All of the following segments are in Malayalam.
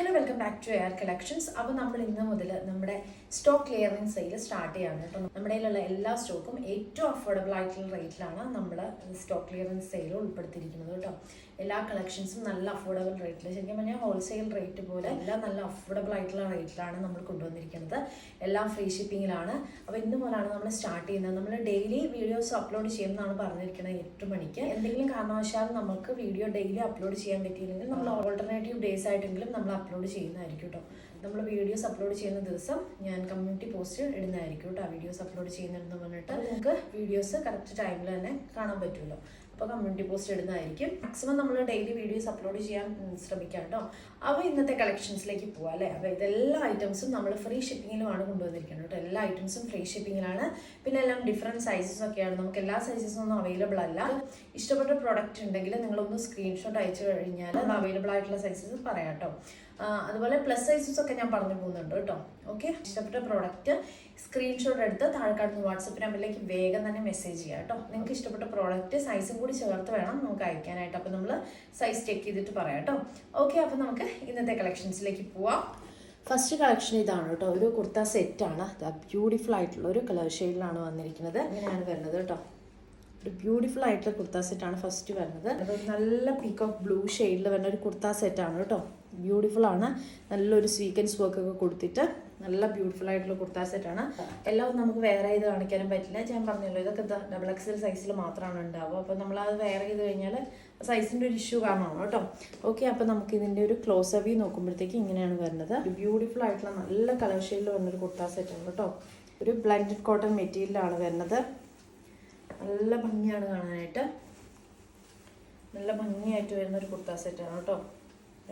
Hello welcome back to air collections അപ്പോൾ നമ്മൾ ഇന്ന് മുതൽ നമ്മുടെ സ്റ്റോക്ക് ക്ലിയറിംഗ് സെയിൽ സ്റ്റാർട്ട് ചെയ്യാണ്. കേട്ടോ നമ്മുടെ കയ്യിലുള്ള എല്ലാ സ്റ്റോക്കും ഏറ്റവും അഫോർഡബിൾ ആയിട്ടുള്ള റേറ്റിലാണ് നമ്മൾ സ്റ്റോക്ക് ക്ലിയറിംഗ് സെയിൽ ഉൾപ്പെടുത്തിയിരിക്കുന്നത് കേട്ടോ. എല്ലാ കളക്ഷൻസും നല്ല അഫോർഡബിൾ റേറ്റിൽ ശരിക്കും പറഞ്ഞാൽ ഹോൾസെയിൽ റേറ്റ് പോലെ എല്ലാം നല്ല അഫോർഡബിൾ ആയിട്ടുള്ള റേറ്റിലാണ് നമ്മൾ കൊണ്ടുവന്നിരിക്കുന്നത്. എല്ലാം ഫ്രീ ഷിപ്പിങ്ങിലാണ് അപ്പോൾ ഇന്ന് മുതലാണ് നമ്മൾ സ്റ്റാർട്ട് ചെയ്യുന്നത്. നമ്മൾ ഡെയിലി വീഡിയോസ് അപ്ലോഡ് ചെയ്യുമെന്നാണ് പറഞ്ഞിരിക്കുന്നത് എട്ട് മണിക്ക്. എന്തെങ്കിലും കാരണവശാൽ നമുക്ക് വീഡിയോ ഡെയിലി അപ്ലോഡ് ചെയ്യാൻ പറ്റിയില്ലെങ്കിൽ നമ്മൾ ഓൾട്ടർനേറ്റീവ് ഡേയ്സ് ആയിട്ടെങ്കിലും നമ്മൾ അപ്ലോഡ് ചെയ്യുന്നതായിരിക്കും കേട്ടോ നമ്മൾ വീഡിയോസ് അപ്ലോഡ് ചെയ്യുന്ന ദിവസം ഞാൻ കമ്മ്യൂണിറ്റി പോസ്റ്റ് ഇടുന്നതായിരിക്കും കേട്ടോ വീഡിയോസ് അപ്ലോഡ് ചെയ്യുന്നതെന്ന് പറഞ്ഞിട്ട് നമുക്ക് വീഡിയോസ് കറക്റ്റ് ടൈമിൽ തന്നെ കാണാൻ പറ്റുമല്ലോ അപ്പോൾ കമ്മ്യൂണിറ്റി പോസ്റ്റ് ഇടുന്നതായിരിക്കും. മാക്സിമം നമ്മൾ ഡെയിലി വീഡിയോസ് അപ്ലോഡ് ചെയ്യാൻ ശ്രമിക്കാം കേട്ടോ അപ്പോൾ ഇന്നത്തെ കളക്ഷൻസിലേക്ക് പോവാം അല്ലേ? അപ്പോൾ ഇതെല്ലാ ഐറ്റംസും നമ്മൾ ഫ്രീ ഷിപ്പിങ്ങിലുമാണ് കൊണ്ടുവന്നിരിക്കുന്നത് കേട്ടോ എല്ലാ ഐറ്റംസും ഫ്രീ ഷിപ്പിങ്ങിലാണ് പിന്നെ എല്ലാം ഡിഫറെന്റ് സൈസസ് ഒക്കെയാണ്. നമുക്ക് എല്ലാ സൈസസും ഒന്നും അവൈലബിൾ അല്ല. ഇഷ്ടപ്പെട്ട പ്രോഡക്റ്റ് ഉണ്ടെങ്കിൽ നിങ്ങളൊന്ന് സ്ക്രീൻഷോട്ട് അയച്ചു കഴിഞ്ഞാൽ അവൈലബിൾ ആയിട്ടുള്ള സൈസസ് പറയാം കേട്ടോ അതുപോലെ പ്ലസ് സൈസസ് ഒക്കെ ഞാൻ പറഞ്ഞു പോകുന്നുണ്ട് കേട്ടോ ഓക്കെ ഇഷ്ടപ്പെട്ട പ്രോഡക്റ്റ് സ്ക്രീൻഷോട്ട് എടുത്ത് താഴെ വാട്സപ്പ് നമ്പറിലേക്ക് വേഗം തന്നെ മെസ്സേജ് ചെയ്യാം കേട്ടോ. നിങ്ങൾക്ക് ഇഷ്ടപ്പെട്ട പ്രോഡക്റ്റ് സൈസും കൂടി ചേർത്ത് വേണം നമുക്ക് അയക്കാനായിട്ട്. അപ്പോൾ നമ്മൾ സൈസ് ചെക്ക് ചെയ്തിട്ട് പറയാം കേട്ടോ. ഓക്കെ അപ്പോൾ നമുക്ക് ഇന്നത്തെ കളക്ഷൻസിലേക്ക് പോവാം. ഫസ്റ്റ് കളക്ഷൻ ഇതാണ് കേട്ടോ. ഒരു കുർത്ത സെറ്റാണ് ബ്യൂട്ടിഫുൾ ആയിട്ടുള്ള ഒരു കളർ ഷെയ്ഡിലാണ് വന്നിരിക്കുന്നത്. അങ്ങനെയാണ് വരുന്നത് കേട്ടോ. ഒരു ബ്യൂട്ടിഫുൾ ആയിട്ടുള്ള കുർത്ത സെറ്റാണ് ഫസ്റ്റ് വരുന്നത്. നല്ല പീക്ക് നല്ല പീക്കോക്ക് ബ്ലൂ ഷെയ്ഡിൽ വരുന്ന ഒരു കുർത്ത സെറ്റാണ് കേട്ടോ. ബ്യൂട്ടിഫുൾ ആണ്. നല്ലൊരു സ്വീക്കൻസ് വർക്ക് ഒക്കെ കൊടുത്തിട്ട് നല്ല ബ്യൂട്ടിഫുൾ ആയിട്ടുള്ള കുർത്ത സെറ്റാണ് എല്ലാം നമുക്ക് വേറെ ചെയ്ത് കാണിക്കാനും പറ്റില്ല. ഞാൻ പറഞ്ഞല്ലോ ഇതൊക്കെ ഡബിൾ എക്സൽ സൈസിൽ മാത്രമാണ് ഉണ്ടാവുക. അപ്പോൾ നമ്മൾ അത് വേറെ ചെയ്ത് കഴിഞ്ഞാൽ സൈസിന്റെ ഒരു ഇഷ്യൂ കാരണമാണ് കേട്ടോ. ഓക്കെ അപ്പോൾ നമുക്ക് ഇതിന്റെ ഒരു ക്ലോസ് അവി നോക്കുമ്പോഴത്തേക്ക് ഇങ്ങനെയാണ് വരുന്നത്. ബ്യൂട്ടിഫുൾ ആയിട്ടുള്ള നല്ല കളർ ഷെയ്ഡിൽ വരുന്നൊരു കുർത്ത സെറ്റാണ് കേട്ടോ. ഒരു ബ്ലൻഡഡ് കോട്ടൺ മെറ്റീരിയലാണ് വരുന്നത്. നല്ല ഭംഗിയാണ് കാണാനായിട്ട്. നല്ല ഭംഗിയായിട്ട് വരുന്ന ഒരു കുർത്ത സെറ്റാണ് കേട്ടോ.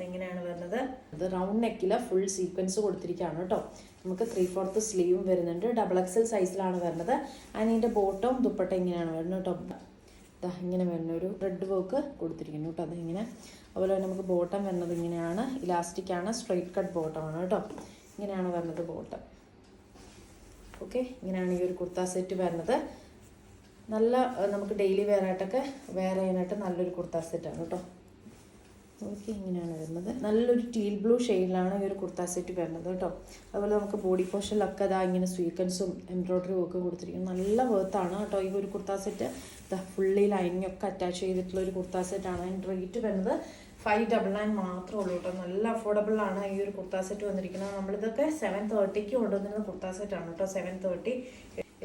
എങ്ങനെയാണ് വരുന്നത്? അത് റൗണ്ട് നെക്കിൽ ഫുൾ സീക്വൻസ് കൊടുത്തിരിക്കുകയാണ് കേട്ടോ. നമുക്ക് ത്രീ ഫോർത്ത് സ്ലീവും വരുന്നുണ്ട് ഡബിൾ എക്സൽ സൈസിലാണ് വരുന്നത്. ആൻഡ് ഇതിന്റെ ബോട്ടവും ദുപ്പട്ട എങ്ങനെയാണ് വരുന്നത് കേട്ടോ. ദാ ഇങ്ങനെ വരുന്ന ഒരു റെഡ് വർക്ക് കൊടുത്തിരിക്കുന്നു കേട്ടോ അതിങ്ങനെ. അതുപോലെ തന്നെ നമുക്ക് ബോട്ടം വരുന്നത് ഇങ്ങനെയാണ്. ഇലാസ്റ്റിക് ആണ്. സ്ട്രൈറ്റ് കട്ട് ബോട്ടമാണ് കേട്ടോ. ഇങ്ങനെയാണ് വരുന്നത് ബോട്ടം ഓക്കെ ഇങ്ങനെയാണ് ഈ ഒരു കുർത്ത സെറ്റ് വരുന്നത്. നല്ല നമുക്ക് ഡെയിലി വെയർ ആയിട്ടൊക്കെ വെയർ ചെയ്യാനായിട്ട് നല്ലൊരു കുർത്ത സെറ്റാണ് കേട്ടോ. ഓക്കെ ഇങ്ങനെയാണ് വരുന്നത്. നല്ലൊരു ടീൽ ബ്ലൂ ഷെയ്ഡിലാണ് ഈ ഒരു കുർത്ത സെറ്റ് വരുന്നത് കേട്ടോ അതുപോലെ നമുക്ക് ബോഡി പോർഷനിലൊക്കെ അതാ ഇങ്ങനെ സ്വീക്കൻസും എംബ്രോയ്ഡറിയും ഒക്കെ കൊടുത്തിരിക്കുന്നു. നല്ല വേർത്താണ് കേട്ടോ ഈ ഒരു കുർത്ത സെറ്റ് ഫുള്ളി ലൈനിങ് ഒക്കെ അറ്റാച്ച് ചെയ്തിട്ടുള്ള ഒരു കുർത്ത സെറ്റാണ് അതിന്റെ റേറ്റ് വരുന്നത് ഫൈവ് ഡബിൾ നയൻ മാത്രമേ ഉള്ളൂ കേട്ടോ നല്ല അഫോർഡബിൾ ആണ് ഈ ഒരു കുർത്ത സെറ്റ് വന്നിരിക്കുന്നത്. നമ്മളിതൊക്കെ സെവൻ തേർട്ടിക്ക് കൊണ്ടുവന്നിരുന്ന കുർത്ത സെറ്റാണ് കേട്ടോ സെവൻ തേർട്ടി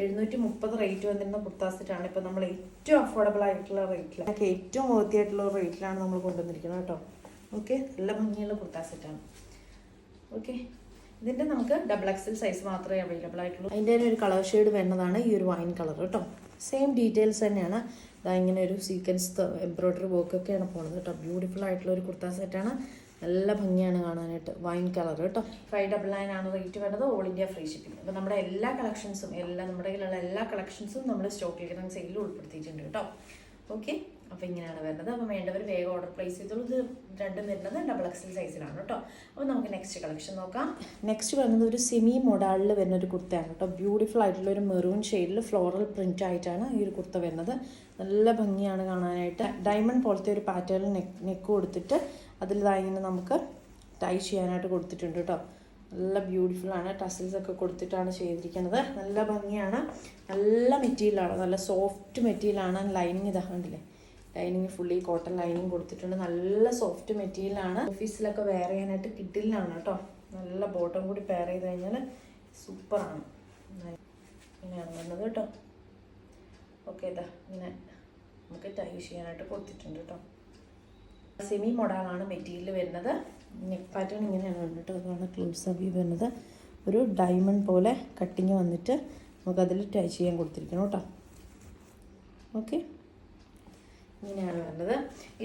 എഴുന്നൂറ്റി മുപ്പത് റേറ്റ് വന്നിരുന്ന കുർത്ത സെറ്റാണ്. ഇപ്പം നമ്മൾ ഏറ്റവും അഫോർഡബിൾ ആയിട്ടുള്ള റേറ്റിൽ ഏറ്റവും വൃത്തിയായിട്ടുള്ള റേറ്റിലാണ് നമ്മൾ കൊണ്ടുവന്നിരിക്കുന്നത് കേട്ടോ. ഓക്കെ നല്ല ഭംഗിയുള്ള കുർത്ത സെറ്റാണ്. ഓക്കെ ഇതിന്റെ നമുക്ക് ഡബിൾ എക്സൽ സൈസ് മാത്രമേ അവൈലബിൾ ആയിട്ടുള്ളൂ. അതിന്റെ തന്നെ ഒരു കളർ ഷെയ്ഡ് വരുന്നതാണ് ഈ ഒരു വൈൻ കളർ കേട്ടോ. സെയിം ഡീറ്റെയിൽസ് തന്നെയാണ്. ഇതാ ഇങ്ങനെ ഒരു സീക്വൻസ് എംബ്രോയ്ഡറി വർക്കൊക്കെയാണ് പോകുന്നത് കേട്ടോ. ബ്യൂട്ടിഫുൾ ആയിട്ടുള്ള ഒരു കുർത്ത സെറ്റാണ്. നല്ല ഭംഗിയാണ് കാണാനായിട്ട്. വൈൻ കളർ കേട്ടോ. ഫൈവ് ഡബിൾ നയൻ ആണ് റേറ്റ് വരുന്നത് ഓൾ ഇന്ത്യ ഫ്രീ ഷിപ്പിംഗ് അപ്പോൾ നമ്മുടെ എല്ലാ കളക്ഷൻസും എല്ലാം നമ്മുടെ കയ്യിലുള്ള എല്ലാ കളക്ഷൻസും നമ്മൾ സ്റ്റോക്ക് ക്ലിയറൻസ് സെയിലിൽ ഉൾപ്പെടുത്തിയിട്ടുണ്ട് കേട്ടോ. ഓക്കെ അപ്പോൾ ഇങ്ങനെയാണ് വരുന്നത്. അപ്പോൾ വേണ്ടവർ വേഗം ഓർഡർ പ്ലേസ് ചെയ്തോളൂ. ഇത് രണ്ടും വരുന്നത് ഡബിൾ എക്സൽ സൈസിലാണ് കേട്ടോ. അപ്പോൾ നമുക്ക് നെക്സ്റ്റ് കളക്ഷൻ നോക്കാം. നെക്സ്റ്റ് വരുന്നത് ഒരു സെമി മൊഡാളിൽ വരുന്ന ഒരു കുർത്തയാണ് കേട്ടോ. ബ്യൂട്ടിഫുൾ ആയിട്ടുള്ള ഒരു മെറൂൺ ഷെയ്ഡിൽ ഫ്ലോറൽ പ്രിന്റ് ആയിട്ടാണ് ഈ ഒരു കുർത്ത വരുന്നത്. നല്ല ഭംഗിയാണ് കാണാനായിട്ട്. ഡയമണ്ട് പോലത്തെ ഒരു പാറ്റേണിൽ നെക്ക് നെക്ക് കൊടുത്തിട്ട് അതിൽ ഇങ്ങനെ നമുക്ക് ടൈ ചെയ്യാനായിട്ട് കൊടുത്തിട്ടുണ്ട് കേട്ടോ നല്ല ബ്യൂട്ടിഫുൾ ആണ്. ടസിൽസ് ഒക്കെ കൊടുത്തിട്ടാണ് ചെയ്തിരിക്കുന്നത്. നല്ല ഭംഗിയാണ്. നല്ല മെറ്റീരിയലാണ് നല്ല സോഫ്റ്റ് മെറ്റീരിയലാണ് ലൈനിങ് ഇതാ കണ്ടില്ലേ? ലൈനിങ് ഫുള്ളി കോട്ടൺ ലൈനിങ് കൊടുത്തിട്ടുണ്ട്. നല്ല സോഫ്റ്റ് മെറ്റീരിയലാണ് ഓഫീസിലൊക്കെ വെയർ ചെയ്യാനായിട്ട് കിട്ടില്ലാണ് കേട്ടോ നല്ല ബോട്ടം കൂടി പെയർ ചെയ്ത് കഴിഞ്ഞാൽ സൂപ്പറാണ് ഇങ്ങനെയാണ് വരുന്നത് കേട്ടോ ഓക്കെ ഇതാ ഇങ്ങനെ നമുക്ക് ടൈ ചെയ്യാനായിട്ട് കൊടുത്തിട്ടുണ്ട് കേട്ടോ സെമി മോഡലാണ് മെറ്റീരിയൽ വരുന്നത്. നെക്ക് പാറ്റേൺ ഇങ്ങനെയാണ് വന്നിട്ട് അതാണ് ക്ലോസ് വ്യൂ വരുന്നത്. ഒരു ഡയമണ്ട് പോലെ കട്ടിങ് വന്നിട്ട് നമുക്ക് അതിൽ ടൈ ചെയ്യാൻ കൊടുത്തിരിക്കണം കേട്ടോ. ഓക്കെ ഇങ്ങനെയാണ് വരുന്നത്.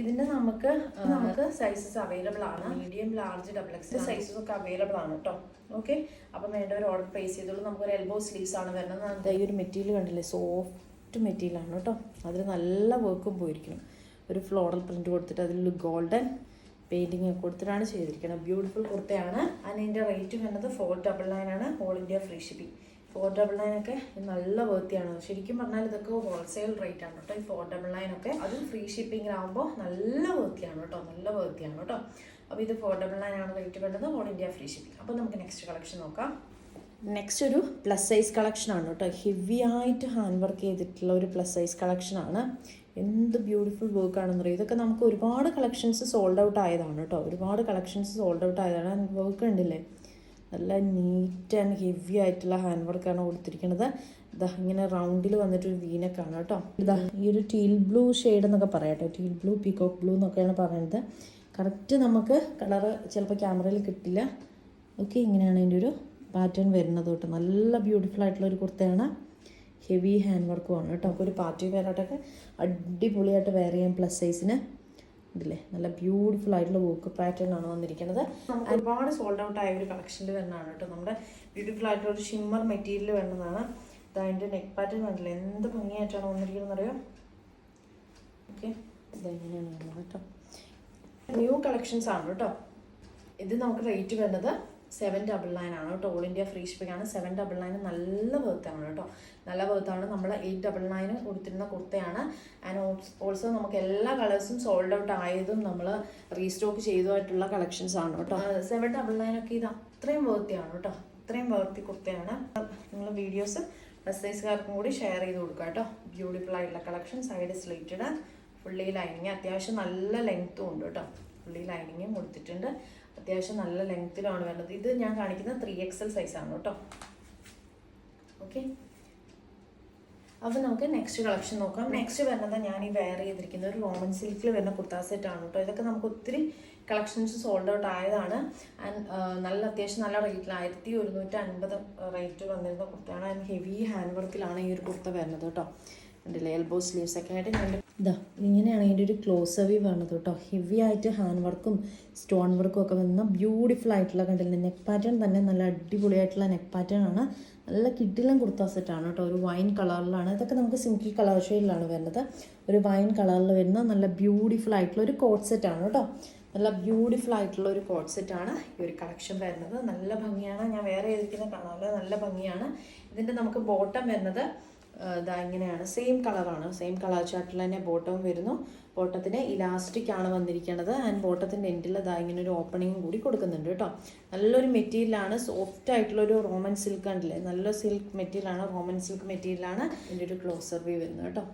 ഇതിന്റെ നമുക്ക് നമുക്ക് സൈസസ് അവൈലബിൾ ആണ്. Medium large double X sizes ഒക്കെ അവൈലബിൾ ആണ് കേട്ടോ. ഓക്കെ അപ്പം വേണ്ടവർ ഓർഡർ പ്ലേസ് ചെയ്തോളൂ. നമുക്കൊരു എൽബോ സ്ലീവ്സ് ആണ് വരുന്നത്. ഈ ഒരു മെറ്റീരിയൽ കണ്ടില്ലേ? സോഫ്റ്റ് മെറ്റീരിയൽ ആണ് കേട്ടോ. അതിൽ നല്ല വർക്കും പോയിരിക്കണം. ഒരു ഫ്ലോറൽ പ്രിന്റ് കൊടുത്തിട്ട് അതിൽ ഗോൾഡൻ പെയിന്റിങ് കൊടുത്തിട്ടാണ് ചെയ്തിരിക്കുന്നത്. ബ്യൂട്ടിഫുൾ കുർത്തയാണ്. അതിന്റെ റേറ്റ് വരുന്നത് ഫോർ ഡബിൾ ആണ്. All India free shipping four double nine ഒക്കെ നല്ല വേർത്തിയാണ് ശരിക്കും പറഞ്ഞാൽ ഇതൊക്കെ ഹോൾസെയിൽ റേറ്റ് ആണ് കേട്ടോ. ഈ ഫോർ ഡബിൾ നയൻ ഒക്കെ അതും ഫ്രീ ഷിപ്പിങ്ങിലാവുമ്പോൾ നല്ല വേർത്തിയാണ് കേട്ടോ. നല്ല വേർത്തിയാണ് കേട്ടോ. അപ്പോൾ ഇത് ഫോർ ഡബിൾ നയൻ ആണ് റേറ്റ് വരുന്നത്. ഓൾ ഇന്ത്യ ഫ്രീ ഷിപ്പിംഗ് അപ്പോൾ നമുക്ക് നെക്സ്റ്റ് കളക്ഷൻ നോക്കാം. നെക്സ്റ്റ് ഒരു പ്ലസ് സൈസ് കളക്ഷൻ ആണ് കേട്ടോ. ഹെവി ആയിട്ട് ഹാൻഡ് വർക്ക് ചെയ്തിട്ടുള്ള ഒരു പ്ലസ് സൈസ് കളക്ഷൻ ആണ്. എന്ത് ബ്യൂട്ടിഫുൾ വർക്ക് ആണെന്ന് പറയും ഇതൊക്കെ നമുക്ക് ഒരുപാട് കളക്ഷൻസ് സോൾഡ് ഔട്ട് ആയതാണ് കേട്ടോ. ഒരുപാട് കളക്ഷൻസ് സോൾഡ് ഔട്ട് ആയതാണ്. വർക്ക് ഉണ്ടല്ലേ നല്ല നീറ്റ് ആൻഡ് ഹെവി ആയിട്ടുള്ള ഹാൻഡ് വർക്കാണ് കൊടുത്തിരിക്കുന്നത്. ഇതാ ഇങ്ങനെ റൗണ്ടിൽ വന്നിട്ടൊരു വീനക്കാണ് കേട്ടോ. ഇതാ ഈ ഒരു ടീൽ ബ്ലൂ ഷെയ്ഡ് എന്നൊക്കെ പറയാം കേട്ടോ. ടീൽ ബ്ലൂ പീകോക്ക് ബ്ലൂ എന്നൊക്കെയാണ് പറയുന്നത്. കറക്റ്റ് നമുക്ക് കളറ് ചിലപ്പോൾ ക്യാമറയിൽ കിട്ടില്ല. ഓക്കെ ഇങ്ങനെയാണ് അതിന്റെ ഒരു പാറ്റേൺ വരുന്നത് കേട്ടോ. നല്ല ബ്യൂട്ടിഫുൾ ആയിട്ടുള്ള ഒരു കുർത്തയാണ്. ഹെവി ഹാൻഡ് വർക്കുമാണ് കേട്ടോ. നമുക്കൊരു പാർട്ടി വെയറായിട്ടൊക്കെ അടിപൊളിയായിട്ട് വെയർ ചെയ്യാം പ്ലസ് സൈസിന് ഇതില്ലേ? നല്ല ബ്യൂട്ടിഫുൾ ആയിട്ടുള്ള വർക്ക് പാറ്റേൺ ആണ് വന്നിരിക്കുന്നത്. ഒരുപാട് സോൾഡ് ഔട്ട് ആയ ഒരു കളക്ഷനിൽ വരുന്നതാണ് കേട്ടോ. നമ്മുടെ ബ്യൂട്ടിഫുൾ ആയിട്ടുള്ള ഒരു ഷിമ്മർ മെറ്റീരിയൽ വരുന്നതാണ്. അതിന്റെ നെക്ക് പാറ്റേൺ വേണ്ടില്ല എന്ത് ഭംഗിയായിട്ടാണ് വന്നിരിക്കുന്നത് അറിയോ? ഓക്കെ. ഇതെങ്ങനെയാണ് കേട്ടോ? ന്യൂ കളക്ഷൻസ് ആണ് കേട്ടോ. ഇത് നമുക്ക് റേറ്റ് വരുന്നത് സെവൻ ഡബിൾ നയൻ ആണ് കേട്ടോ. ഓൾ ഇന്ത്യ ഫ്രീ ഷിപ്പിംഗ് ആണ്. സെവൻ ഡബിൾ നയൻ നല്ല ബർത്താണ് കേട്ടോ. നല്ല ബർത്താണ് നമ്മൾ എയ്റ്റ് ഡബിൾ നയൻ കൊടുത്തിരുന്ന കുർത്തയാണ്. ആൻഡ് ഓൾസോ നമുക്ക് എല്ലാ കളേഴ്സും സോൾഡ് ഔട്ട് ആയതും നമ്മൾ റീസ്റ്റോക്ക് ചെയ്തതായിട്ടുള്ള കളക്ഷൻസ് ആണ് കേട്ടോ. സെവൻ ഡബിൾ നയൻ ഒക്കെ ഇത് അത്രയും വേർത്തിയാണ് കേട്ടോ. അത്രയും ബർത്തി കുർത്തയാണ്. നിങ്ങൾ വീഡിയോസ് മെസ്സേജുകാർക്കും കൂടി ഷെയർ ചെയ്ത് കൊടുക്കുക കേട്ടോ. ബ്യൂട്ടിഫുൾ ആയിട്ടുള്ള collection side slitted fully lining അത്യാവശ്യം നല്ല ലെങ്ത്തും ഉണ്ട് കേട്ടോ. ഫുള്ളി ലൈനിങ്ങും കൊടുത്തിട്ടുണ്ട്. അത്യാവശ്യം നല്ല ലെങ്ത്തിലാണ് വേണ്ടത്. ഇത് ഞാൻ കാണിക്കുന്നത് ത്രീ എക്സൽ സൈസാണ് കേട്ടോ. ഓക്കെ അപ്പോൾ നമുക്ക് നെക്സ്റ്റ് കളക്ഷൻ നോക്കാം. നെക്സ്റ്റ് വരുന്നത് ഞാൻ ഈ വെയർ ചെയ്തിരിക്കുന്ന ഒരു റോമൻ സിൽക്കിൽ വരുന്ന കുർത്താ സെറ്റ് ആണ് കേട്ടോ. ഇതൊക്കെ നമുക്ക് ഒത്തിരി കളക്ഷൻസ് സോൾഡ് ഔട്ട് ആയതാണ്. ആൻഡ് നല്ല അത്യാവശ്യം നല്ല റേറ്റിൽ ആയിരത്തി ഒരുന്നൂറ്റി അൻപത് റേറ്റ് വന്നിരുന്ന കുർത്തയാണ് ആൻഡ് ഹെവി ഹാൻഡ് വർക്കിലാണ് ഈ ഒരു കുർത്ത വരുന്നത് കേട്ടോ. എന്റെ എൽബോ സ്ലീവ്സ് ഒക്കെ ആയിട്ട് ഞാൻ ഇതാ ഇങ്ങനെയാണ് അതിന്റെ ഒരു ക്ലോസ് വ്യൂ വേണത് കേട്ടോ. ഹെവി ആയിട്ട് ഹാൻഡ് വർക്കും സ്റ്റോൺ വർക്കും ഒക്കെ വന്ന ബ്യൂട്ടിഫുൾ ആയിട്ടുള്ള കണ്ടില്ല നെക്ക് പാറ്റേൺ തന്നെ നല്ല അടിപൊളിയായിട്ടുള്ള നെക്ക് പാറ്റേൺ ആണ്. നല്ല കിഡിലും കുർത്ത സെറ്റാണ് കേട്ടോ. ഒരു വൈൻ കളറിലാണ് ഇതൊക്കെ നമുക്ക് സിംഗിൾ കളർ ഷെയ്ഡിലാണ് വരുന്നത്. ഒരു വൈൻ കളറിൽ വരുന്ന നല്ല ബ്യൂട്ടിഫുൾ ആയിട്ടുള്ള ഒരു കോട്ട് സെറ്റാണ് കേട്ടോ. നല്ല ബ്യൂട്ടിഫുൾ ആയിട്ടുള്ള ഒരു കോട്ട് സെറ്റാണ് ഈ ഒരു കളക്ഷൻ വരുന്നത്. നല്ല ഭംഗിയാണ്. ഞാൻ വേറെ ഏതിരിക്കുന്ന കാണാമല്ലോ നല്ല ഭംഗിയാണ്. ഇതിന്റെ നമുക്ക് ബോട്ടം വരുന്നത് ഇതാ ഇങ്ങനെയാണ്. സെയിം കളറാണ് സെയിം കളർ ചാർട്ടിൽ തന്നെ ബോട്ടവും വരുന്നു. ബോട്ടത്തിന് ഇലാസ്റ്റിക് ആണ് വന്നിരിക്കുന്നത് ആൻഡ് ബോട്ടത്തിന്റെ എൻഡിൽ ഇതാ ഇങ്ങനെ ഒരു ഓപ്പണിങ്ങും കൂടി കൊടുക്കുന്നുണ്ട് കേട്ടോ. നല്ലൊരു മെറ്റീരിയലാണ് സോഫ്റ്റ് ആയിട്ടുള്ള ഒരു റോമൻ സിൽക്ക് ഉണ്ടല്ലേ? നല്ല സിൽക്ക് മെറ്റീരിയലാണ് റോമൻ സിൽക്ക് മെറ്റീരിയലാണ് ഇതിന്റെ ഒരു ക്ലോസർ വ്യൂ വരുന്നത് കേട്ടോ.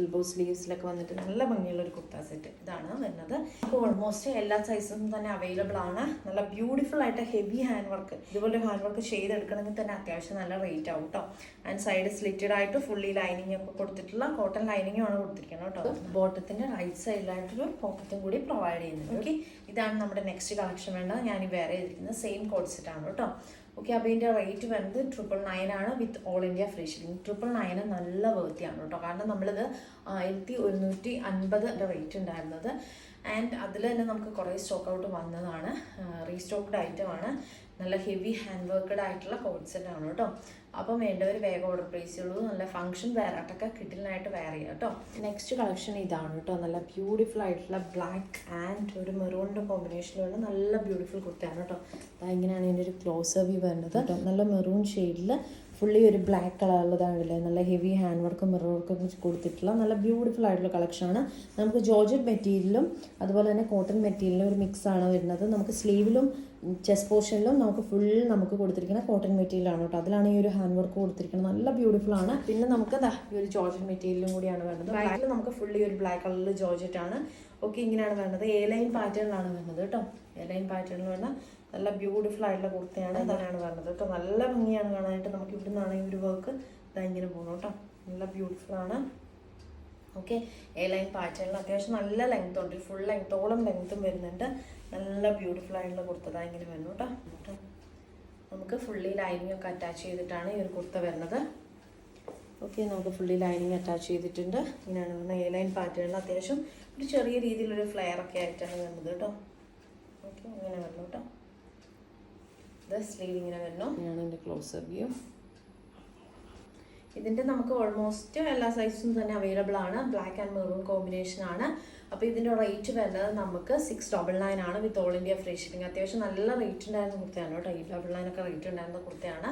എൽബോ സ്ലീവ്സിലൊക്കെ വന്നിട്ട് നല്ല ഭംഗിയുള്ള ഒരു കുർത്ത സെറ്റ് ഇതാണ് വരുന്നത്. ഓൾമോസ്റ്റ് എല്ലാ സൈസും തന്നെ അവൈലബിൾ ആണ്. നല്ല ബ്യൂട്ടിഫുൾ ആയിട്ട് ഹെവി ഹാൻഡ് വർക്ക് ഇതുപോലെ ഹാൻഡ് വർക്ക് ചെയ്തെടുക്കണമെങ്കിൽ തന്നെ അത്യാവശ്യം നല്ല റേറ്റ് ആവും കേട്ടോ ആൻഡ് സൈഡ് സ്ലിറ്റഡ് ആയിട്ട് ഫുള്ളി ലൈനിങ് ഒക്കെ കൊടുത്തിട്ടുള്ള കോട്ടൺ ലൈനിങ്ങും ആണ് കൊടുത്തിരിക്കുന്നത് കേട്ടോ ബോട്ടത്തിന്റെ റൈറ്റ് സൈഡിലായിട്ടൊരു പോക്കറ്റും കൂടി പ്രൊവൈഡ് ചെയ്യുന്നുണ്ട്. ഓക്കെ ഇതാണ് നമ്മുടെ നെക്സ്റ്റ് കളക്ഷൻ വേണ്ടത്. ഞാൻ വേറെ ചെയ്തിരിക്കുന്നത് സെയിം കോഡ് സെറ്റ് ആണ് കേട്ടോ ഓക്കെ അപ്പോൾ ഇതിന്റെ റേറ്റ് വരുന്നത് ട്രിപ്പിൾ നയൻ ആണ് with all India free shipping triple nine നല്ല വേർത്തിയാണ് കേട്ടോ. കാരണം നമ്മളിത് ആയിരത്തി ഒരുന്നൂറ്റി അൻപത് റേറ്റ് ഉണ്ടായിരുന്നത് ആൻഡ് അതിൽ തന്നെ നമുക്ക് കുറേ സ്റ്റോക്ക് ഔട്ട് വന്നതാണ്. റീസ്റ്റോക്ക്ഡ് ഐറ്റമാണ് നല്ല ഹെവി ഹാൻഡ് വർക്കഡ് ആയിട്ടുള്ള കോഡ് ആണ് കേട്ടോ. അപ്പം വേണ്ടവർ വേഗം ഓർഡർ പ്ലേസ് ചെയ്യുള്ളൂ നല്ല ഫംഗ്ഷൻ വേറായിട്ടൊക്കെ കിട്ടുന്നതായിട്ട് വെയർ ചെയ്യാം കേട്ടോ. നെക്സ്റ്റ് കളക്ഷൻ ഇതാണ് കേട്ടോ. നല്ല ബ്യൂട്ടിഫുൾ ആയിട്ടുള്ള ബ്ലാക്ക് ആൻഡ് ഒരു മെറൂണിന്റെ കോമ്പിനേഷനിലുള്ള നല്ല ബ്യൂട്ടിഫുൾ കുർത്തയാണ് കേട്ടോ. അതാ ഇങ്ങനെയാണ് ഇതിന്റെ ഒരു ക്ലോസ് വ്യൂ വരുന്നത് നല്ല മെറൂൺ ഷെയ്ഡിൽ ഫുള്ളി ഒരു ബ്ലാക്ക് കളറിലതാണല്ലേ നല്ല ഹെവി ഹാൻഡ് വർക്കും മിറർ വർക്കും കൊടുത്തിട്ടുള്ള നല്ല ബ്യൂട്ടിഫുൾ ആയിട്ടുള്ള കളക്ഷനാണ് നമുക്ക് ജോർജറ്റ് മെറ്റീരിയലും അതുപോലെ തന്നെ കോട്ടൺ മെറ്റീരിയലും ഒരു മിക്സ് ആണ് വരുന്നത്. നമുക്ക് സ്ലീവിലും ചെസ്റ്റ് പോർഷനിലും നമുക്ക് ഫുൾ നമുക്ക് കൊടുത്തിരിക്കുന്ന കോട്ടൺ മെറ്റീരിയൽ ആണ് കേട്ടോ. അതിലാണ് ഈ ഒരു ഹാൻഡ് വർക്ക് കൊടുത്തിരിക്കുന്നത്. നല്ല ബ്യൂട്ടിഫുൾ ആണ്. പിന്നെ നമുക്ക് ഈ ഒരു ജോർജറ്റ് മെറ്റീരിയലും കൂടിയാണ് വേണ്ടത്. ബ്ലാക്കിൽ നമുക്ക് ഫുൾ ഈ ഒരു ബ്ലാക്ക് കളറിൽ ജോർജറ്റ് ആണ്. ഓക്കെ ഇങ്ങനെയാണ് വേണ്ടത്. എ ലൈൻ പാറ്റേണിലാണ് വരുന്നത് കേട്ടോ. എ ലൈൻ പാറ്റേണിൽ വരുന്ന നല്ല ബ്യൂട്ടിഫുൾ ആയിട്ടുള്ള കുർത്തയാണ് ഇതാണ് വരുന്നത് കേട്ടോ. നല്ല ഭംഗിയാണ് കാണാനായിട്ട് നമുക്ക് ഇവിടെ നിന്നാണ് ഈ ഒരു വർക്ക് ഇതാ ഇങ്ങനെ പോകുന്നു കേട്ടോ. നല്ല ബ്യൂട്ടിഫുൾ ആണ്. ഓക്കെ എ ലൈൻ പാറ്റേണിൽ അത്യാവശ്യം നല്ല ലെങ്ത് ഉണ്ട്. ഫുൾ ലെങ്ത്തോളം ലെങ്ത്തും വരുന്നുണ്ട്. നല്ല ബ്യൂട്ടിഫുൾ ആയിട്ടുള്ള കുർത്തതാണ് ഇങ്ങനെ വരുന്നു കേട്ടോ നമുക്ക് ഫുള്ളി ലൈനിങ് ഒക്കെ അറ്റാച്ച് ചെയ്തിട്ടാണ് ഈ ഒരു കുർത്ത വരുന്നത്. ഓക്കെ നമുക്ക് ഫുള്ളി ലൈനിങ് അറ്റാച്ച് ചെയ്തിട്ടുണ്ട്. ഇങ്ങനെയാണ് വരുന്നത്. എ ലൈൻ പാറ്റേണിൽ അത്യാവശ്യം ഒരു ചെറിയ രീതിയിലൊരു ഫ്ലെയർ ഒക്കെ ആയിട്ടാണ് വരുന്നത് കേട്ടോ ഓക്കെ ഇങ്ങനെ വരുന്നു കേട്ടോ ഇത് സ്ലീവ് ഇങ്ങനെ വരുന്നു. ഇങ്ങനെയാണ് ഇതിന്റെ ക്ലോസർ വ്യൂ ഇതിന്റെ നമുക്ക് ഓൾമോസ്റ്റ് എല്ലാ സൈസും തന്നെ അവൈലബിൾ ആണ്. ബ്ലാക്ക് ആൻഡ് മെറൂൺ കോമ്പിനേഷൻ ആണ്. അപ്പോൾ ഇതിന്റെ റേറ്റ് വരുന്നത് നമുക്ക് സിക്സ് ഡബിൾ നയൻ ആണ് with all India free shipping അത്യാവശ്യം നല്ല റേറ്റ് ഉണ്ടായിരുന്ന കുർത്തയാണ് കേട്ടോ. എയ്റ്റ് ഡബിൾ നയൻ ഒക്കെ റേറ്റ് ഉണ്ടായിരുന്ന കുർത്തയാണ്.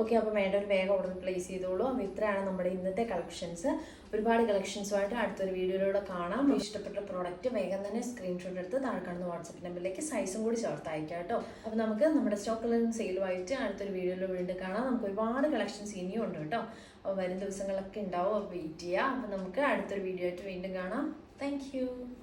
ഓക്കെ അപ്പോൾ വേണ്ട ഒരു വേഗം ഓർഡർ പ്ലേസ് ചെയ്തോളൂ. അപ്പോൾ ഇത്രയാണ് നമ്മുടെ ഇന്നത്തെ കളക്ഷൻസ് ഒരുപാട് കളക്ഷൻസുമായിട്ട് അടുത്തൊരു വീഡിയോയിലൂടെ കാണാം. ഇഷ്ടപ്പെട്ട പ്രോഡക്റ്റ് വേഗം തന്നെ സ്ക്രീൻഷോട്ട് എടുത്ത് താഴെ കാണുന്ന വാട്സപ്പ് നമ്പറിലേക്ക് സൈസും കൂടി ചേർത്ത് അയക്കാം കേട്ടോ. അപ്പോൾ നമുക്ക് നമ്മുടെ സ്റ്റോക്കിലും സെയിലുമായിട്ട് അടുത്തൊരു വീഡിയോയിൽ വീണ്ടും കാണാം. നമുക്ക് ഒരുപാട് കളക്ഷൻസ് ഇനിയും ഉണ്ട് കേട്ടോ. അപ്പോൾ വരും ദിവസങ്ങളൊക്കെ ഉണ്ടാവും. വെയിറ്റ് ചെയ്യാം. അപ്പോൾ നമുക്ക് അടുത്തൊരു വീഡിയോ ആയിട്ട് വീണ്ടും കാണാം. Thank you.